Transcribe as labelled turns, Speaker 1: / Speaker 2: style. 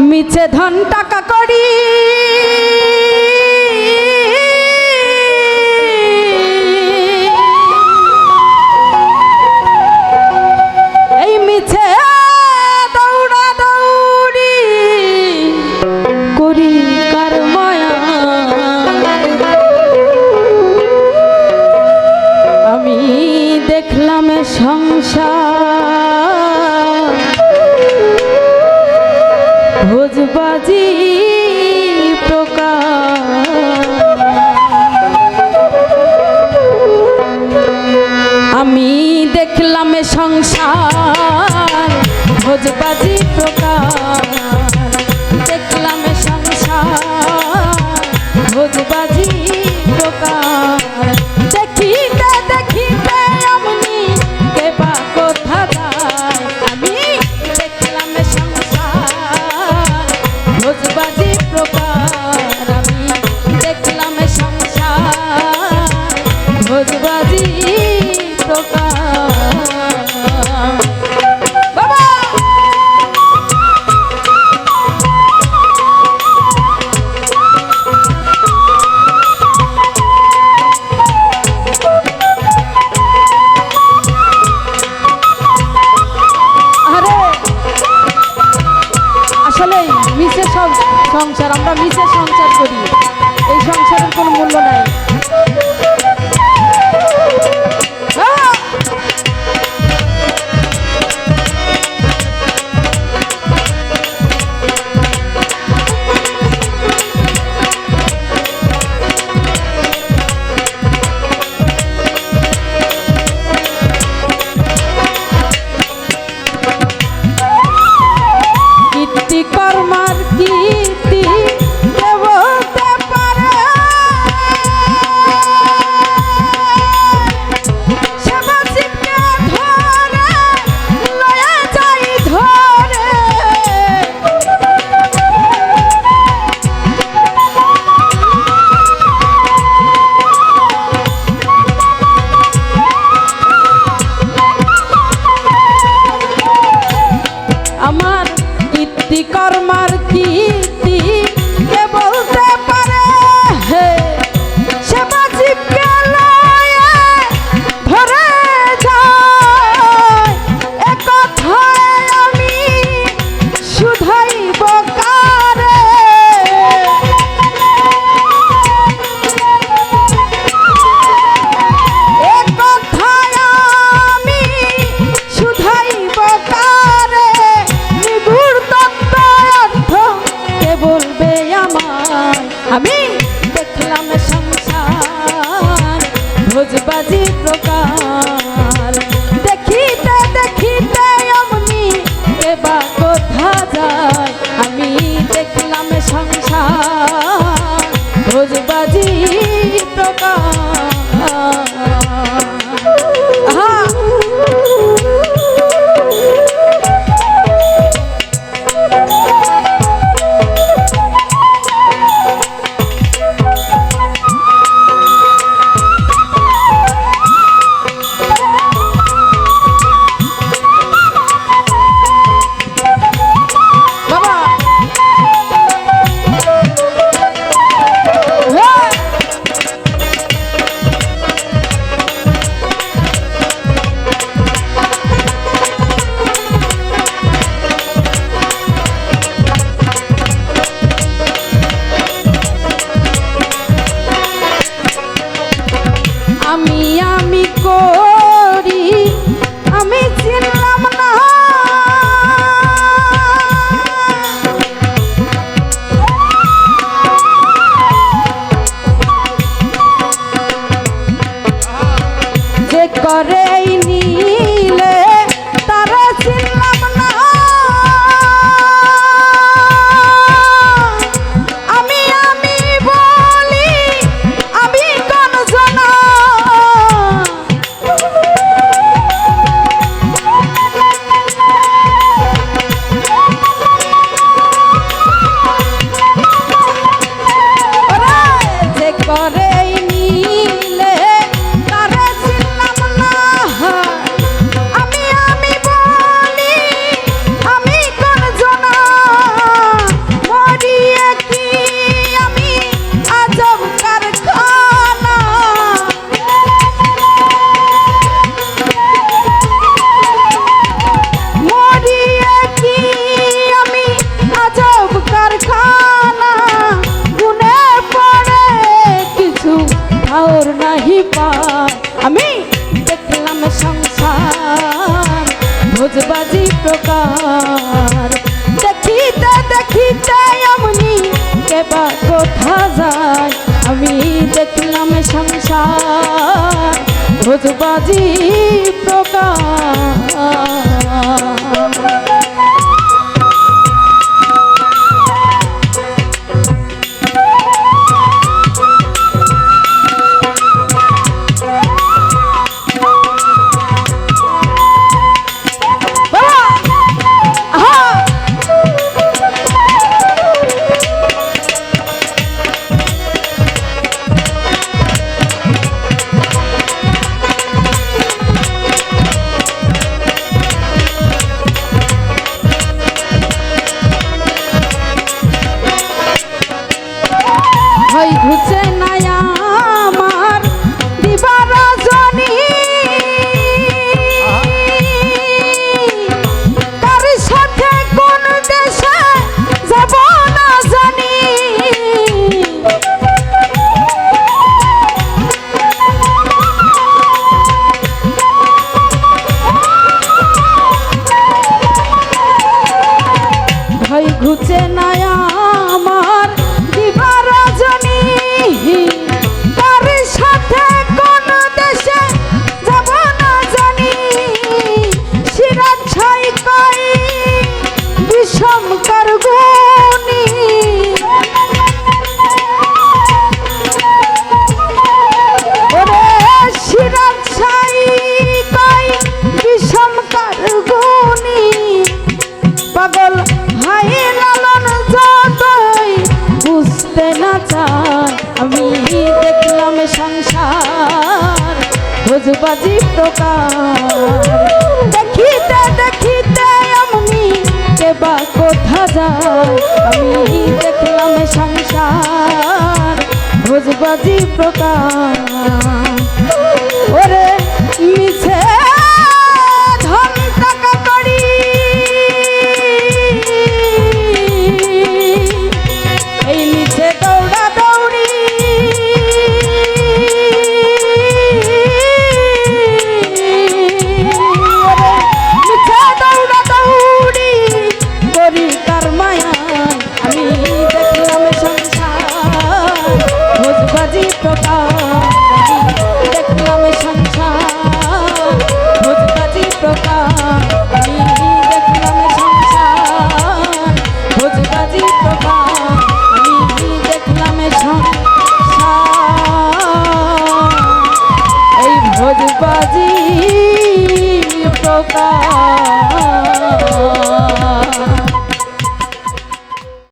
Speaker 1: মিছে ধন টাকা করি। আজি প্রকার আমি দেখলাম সংসার ভোজবাজি প্রকার আমি দেখলাম সংসার ভোজবাজি প্রকার। দেখিতে দেখিতে অমনি এবার কোথা আমি দেখলাম সংসার করে নীলে প্রকার দেখিতে দেখিতে অমনি কেবা কোথা যায়? আমি দেখলাম সংসার ভোজবাজি প্রকার। 우측 দেখিতে দেখিতে আমি কেবা কোথা যায় আমি দেখলাম সংসার ভোজবাজি প্রকার। অন্ধকার